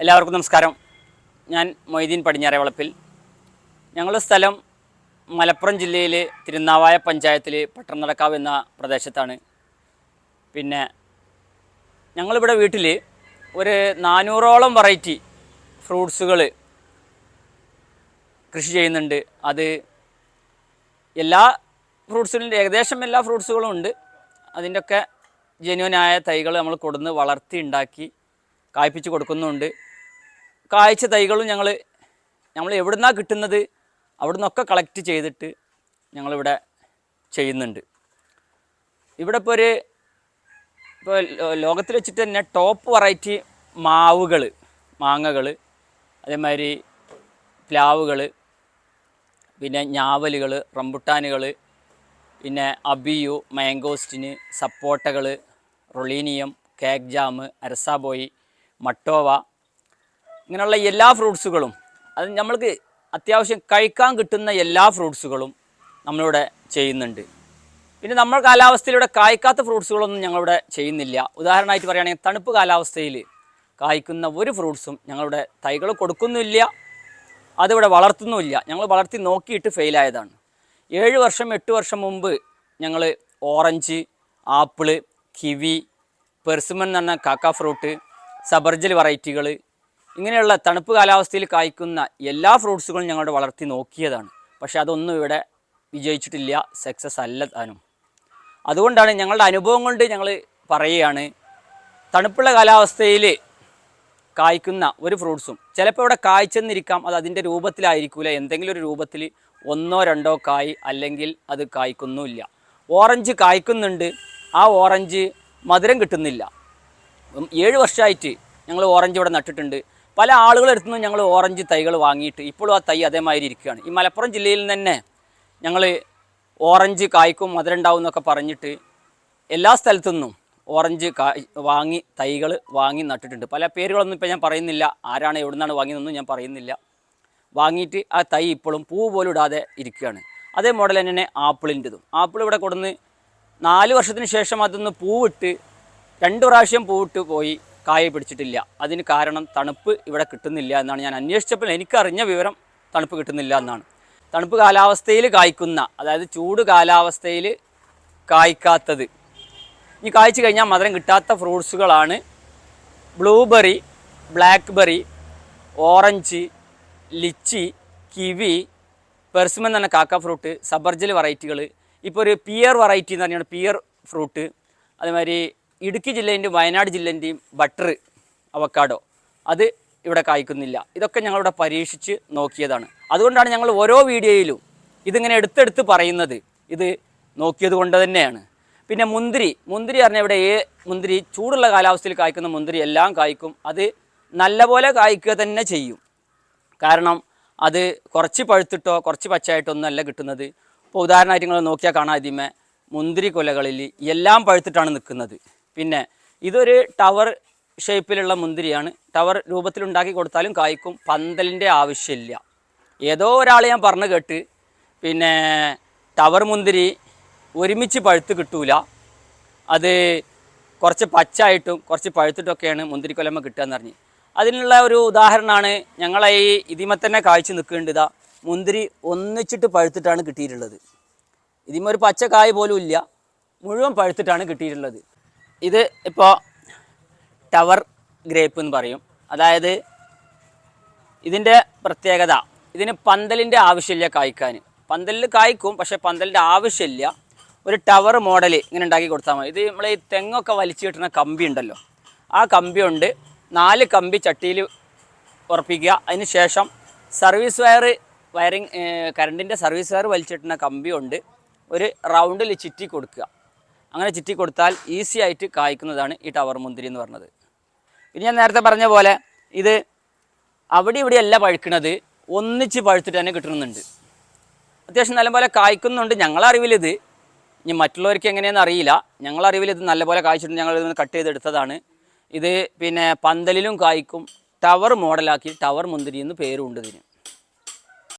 എല്ലാവർക്കും നമസ്കാരം. ഞാൻ മൊയ്തീൻ പടിഞ്ഞാറെ വളപ്പിൽ ഞങ്ങളുടെ സ്ഥലം മലപ്പുറം ജില്ലയിൽ തിരുനാവായ പഞ്ചായത്തിൽ പട്ടം നടക്കാവ് എന്ന പ്രദേശത്താണ്. പിന്നെ ഞങ്ങളിവിടെ വീട്ടിൽ ഒരു നാനൂറോളം വെറൈറ്റി ഫ്രൂട്ട്സുകൾ കൃഷി ചെയ്യുന്നുണ്ട്. അത് എല്ലാ ഫ്രൂട്ട്സിലും ഏകദേശം എല്ലാ ഫ്രൂട്ട്സുകളും ഉണ്ട്. അതിന്റെയൊക്കെ ജെന്യൂനായ തൈകൾ നമ്മൾ കൊടുന്ന് വളർത്തി ഉണ്ടാക്കി കായ്പിച്ച് കൊടുക്കുന്നുണ്ട്. കായ്ച്ച തൈകളും ഞങ്ങൾ ഞങ്ങൾ എവിടുന്നാണ് കിട്ടുന്നത് അവിടെ നിന്നൊക്കെ കളക്ട് ചെയ്തിട്ട് ഞങ്ങളിവിടെ ചെയ്യുന്നുണ്ട്. ഇവിടെ ഇപ്പോൾ ഒരു ഇപ്പോൾ ലോകത്തിൽ വെച്ചിട്ട് തന്നെ ടോപ്പ് വെറൈറ്റി മാവുകൾ മാങ്ങകൾ അതേമാതിരി പ്ലാവുകൾ പിന്നെ ഞാവലുകൾ റംബുട്ടാനുകൾ പിന്നെ അബിയു മാംഗോസ്റ്റിന് സപ്പോട്ടകൾ റൊളീനിയം കേക്ക് ജാം അരസാബോയി മട്ടോവ ഇങ്ങനെയുള്ള എല്ലാ ഫ്രൂട്ട്സുകളും അത് നമ്മൾക്ക് അത്യാവശ്യം കഴിക്കാൻ കിട്ടുന്ന എല്ലാ ഫ്രൂട്ട്സുകളും നമ്മളിവിടെ ചെയ്യുന്നുണ്ട്. പിന്നെ നമ്മൾ കാലാവസ്ഥയിലൂടെ കായ്ക്കാത്ത ഫ്രൂട്ട്സുകളൊന്നും ഞങ്ങളിവിടെ ചെയ്യുന്നില്ല. ഉദാഹരണമായിട്ട് പറയുകയാണെങ്കിൽ തണുപ്പ് കാലാവസ്ഥയിൽ കായ്ക്കുന്ന ഒരു ഫ്രൂട്ട്സും ഞങ്ങളിവിടെ തൈകൾ കൊടുക്കുന്നില്ല അതിവിടെ വളർത്തുന്നുമില്ല. ഞങ്ങൾ വളർത്തി നോക്കിയിട്ട് ഫെയിലായതാണ് ഏഴ് വർഷം എട്ട് വർഷം മുമ്പ് ഞങ്ങൾ ഓറഞ്ച് ആപ്പിൾ കിവി പെർസിമൺ എന്ന് പറഞ്ഞ കാക്ക ഫ്രൂട്ട് സബർജൽ വെറൈറ്റികൾ ഇങ്ങനെയുള്ള തണുപ്പ് കാലാവസ്ഥയിൽ കായ്ക്കുന്ന എല്ലാ ഫ്രൂട്ട്സുകളും ഞങ്ങളുടെ വളർത്തി നോക്കിയതാണ്. പക്ഷേ അതൊന്നും ഇവിടെ വിജയിച്ചിട്ടില്ല സക്സസ് അല്ല താനും. അതുകൊണ്ടാണ് ഞങ്ങളുടെ അനുഭവം കൊണ്ട് ഞങ്ങൾ പറയുകയാണ് തണുപ്പുള്ള കാലാവസ്ഥയിൽ കായ്ക്കുന്ന ഒരു ഫ്രൂട്ട്സും ചിലപ്പോൾ ഇവിടെ കായ്ച്ചെന്നിരിക്കാം അത് അതിന്റെ രൂപത്തിലായിരിക്കില്ല എന്തെങ്കിലും ഒരു രൂപത്തിൽ ഒന്നോ രണ്ടോ കായ് അല്ലെങ്കിൽ അത് കായ്ക്കുന്നുമില്ല. ഓറഞ്ച് കായ്ക്കുന്നുണ്ട് ആ ഓറഞ്ച് മധുരം കിട്ടുന്നില്ല. ഏഴ് വർഷമായിട്ട് ഞങ്ങൾ ഓറഞ്ച് ഇവിടെ നട്ടിട്ടുണ്ട്. പല ആളുകളെടുത്തു നിന്ന് ഞങ്ങൾ ഓറഞ്ച് തൈകൾ വാങ്ങിയിട്ട് ഇപ്പോഴും ആ തൈ അതേമാതിരി ഇരിക്കുകയാണ്. ഈ മലപ്പുറം ജില്ലയിൽ തന്നെ ഞങ്ങൾ ഓറഞ്ച് കായ്ക്കും മധുരം ഉണ്ടാവും എന്നൊക്കെ പറഞ്ഞിട്ട് എല്ലാ സ്ഥലത്തു നിന്നും ഓറഞ്ച് കായ് വാങ്ങി തൈകൾ വാങ്ങി നട്ടിട്ടുണ്ട്. പല പേരുകളൊന്നും ഇപ്പോൾ ഞാൻ പറയുന്നില്ല. ആരാണ് എവിടെ നിന്നാണ് വാങ്ങിയതെന്നൊന്നും ഞാൻ പറയുന്നില്ല. വാങ്ങിയിട്ട് ആ തൈ ഇപ്പോഴും പൂ പോലും ഇടാതെ ഇരിക്കുകയാണ്. അതേ മോഡൽ തന്നെ ആപ്പിളിന്റെതും. ആപ്പിൾ ഇവിടെ കൊടുന്ന് നാല് വർഷത്തിന് ശേഷം അതൊന്ന് പൂവിട്ട് രണ്ട് പ്രാവശ്യം പൂവിട്ട് പോയി. കായ പിടിച്ചിട്ടില്ല. അതിന് കാരണം തണുപ്പ് ഇവിടെ കിട്ടുന്നില്ല എന്നാണ് ഞാൻ അന്വേഷിച്ചപ്പോൾ എനിക്കറിഞ്ഞ വിവരം തണുപ്പ് കിട്ടുന്നില്ല എന്നാണ്. തണുപ്പ് കാലാവസ്ഥയിൽ കായ്ക്കുന്ന അതായത് ചൂട് കാലാവസ്ഥയിൽ കായ്ക്കാത്തത്. ഇനി കായ്ച്ചു കഴിഞ്ഞാൽ മധുരം കിട്ടാത്ത ഫ്രൂട്ട്സുകളാണ് blueberry blackberry orange lychee kiwi persimmon തന്നെ കാക്ക ഫ്രൂട്ട് സബർജൽ വെറൈറ്റികൾ. ഇപ്പോൾ ഒരു പിയർ വെറൈറ്റി എന്ന് പറഞ്ഞാൽ പിയർ ഫ്രൂട്ട്. അതേമാതിരി ഇടുക്കി ജില്ലേന്റെയും വയനാട് ജില്ലേന്റെയും ബട്ടർ അവക്കാഡോ അത് ഇവിടെ കായ്ക്കുന്നില്ല. ഇതൊക്കെ ഞങ്ങളിവിടെ പരീക്ഷിച്ച് നോക്കിയതാണ്. അതുകൊണ്ടാണ് ഞങ്ങൾ ഓരോ വീഡിയോയിലും ഇതിങ്ങനെ എടുത്തെടുത്ത് പറയുന്നത്. ഇത് നോക്കിയത് കൊണ്ട് തന്നെയാണ്. പിന്നെ മുന്തിരി മുന്തിരി പറഞ്ഞാൽ ഇവിടെ ഏ മുന്തിരി ചൂടുള്ള കാലാവസ്ഥയിൽ കായ്ക്കുന്ന മുന്തിരി എല്ലാം കായ്ക്കും. അത് നല്ലപോലെ കായ്ക്കുക തന്നെ ചെയ്യും. കാരണം അത് കുറച്ച് പഴുത്തിട്ടോ കുറച്ച് പച്ചയായിട്ടോ ഒന്നല്ല കിട്ടുന്നത്. ഇപ്പോൾ ഉദാഹരണമായിട്ട് നിങ്ങൾ നോക്കിയാൽ കാണാതിമേ മുന്തിരി കൊലകളിൽ എല്ലാം പഴുത്തിട്ടാണ് നിൽക്കുന്നത്. പിന്നെ ഇതൊരു ടവർ ഷേപ്പിലുള്ള മുന്തിരിയാണ്. ടവർ രൂപത്തിലുണ്ടാക്കി കൊടുത്താലും കായ്ക്കും. പന്തലിന്റെ ആവശ്യമില്ല. ഏതോ ഒരാൾ ഞാൻ പറഞ്ഞു കേട്ട്. പിന്നെ ടവർ മുന്തിരി ഒരുമിച്ച് പഴുത്ത് കിട്ടൂല. അത് കുറച്ച് പച്ചായിട്ടും കുറച്ച് പഴുത്തിട്ടൊക്കെയാണ് മുന്തിരിക്കൊലമ്മ കിട്ടുക എന്ന് പറഞ്ഞ് അതിനുള്ള ഒരു ഉദാഹരണമാണ് ഞങ്ങളെ ഈ ഇതിമ തന്നെ കാഴ്ച നിൽക്കേണ്ടത് മുന്തിരി ഒന്നിച്ചിട്ട് പഴുത്തിട്ടാണ് കിട്ടിയിട്ടുള്ളത്. ഇതിമ ഒരു പച്ച പോലും ഇല്ല. മുഴുവൻ പഴുത്തിട്ടാണ് കിട്ടിയിട്ടുള്ളത്. ഇത് ഇപ്പോൾ ടവർ ഗ്രേപ്പ് എന്ന് പറയും. അതായത് ഇതിന്റെ പ്രത്യേകത ഇതിന് പന്തലിന്റെ ആവശ്യമില്ല കായ്ക്കാൻ പന്തലിൽ കായ്ക്കും പക്ഷേ പന്തലിന്റെ ആവശ്യമില്ല. ഒരു ടവർ മോഡൽ ഇങ്ങനെ ഉണ്ടാക്കി കൊടുത്താൽ മതി. ഇത് നമ്മൾ ഈ തെങ്ങൊക്കെ വലിച്ചു കിട്ടുന്ന കമ്പി ഉണ്ടല്ലോ. ആ കമ്പി ഉണ്ട് നാല് കമ്പി ചട്ടിയിൽ ഉറപ്പിക്കുക. അതിന് ശേഷം സർവീസ് വയർ വയറിങ് കറണ്ടിന്റെ സർവീസ് വയർ വലിച്ചിട്ടുന്ന കമ്പി ഉണ്ട് ഒരു റൗണ്ടിൽ ചുറ്റി കൊടുക്കുക. അങ്ങനെ ചുറ്റി കൊടുത്താൽ ഈസി ആയിട്ട് കായ്ക്കുന്നതാണ് ഈ ടവർ മുന്തിരി എന്ന് പറഞ്ഞത്. പിന്നെ ഞാൻ നേരത്തെ പറഞ്ഞ പോലെ ഇത് അവിടെ ഇവിടെ അല്ല പഴുക്കണത് ഒന്നിച്ച് പഴുത്തിട്ട് തന്നെ കിട്ടുന്നുണ്ട് അത്യാവശ്യം നല്ലപോലെ കായ്ക്കുന്നുണ്ട് ഞങ്ങളെ അറിവിൽ ഇത് ഇനി മറ്റുള്ളവർക്ക് എങ്ങനെയാണെന്ന് അറിയില്ല. ഞങ്ങളെ അറിവിൽ ഇത് നല്ലപോലെ കായ്ച്ചിട്ടുണ്ട് ഞങ്ങൾ ഇതൊന്ന് കട്ട് ചെയ്തെടുത്തതാണ് ഇത് പിന്നെ പന്തലിലും കായ്ക്കും ടവർ മോഡലാക്കി ടവർ മുന്തിരി എന്ന് പേരുണ്ട് ഇതിന്.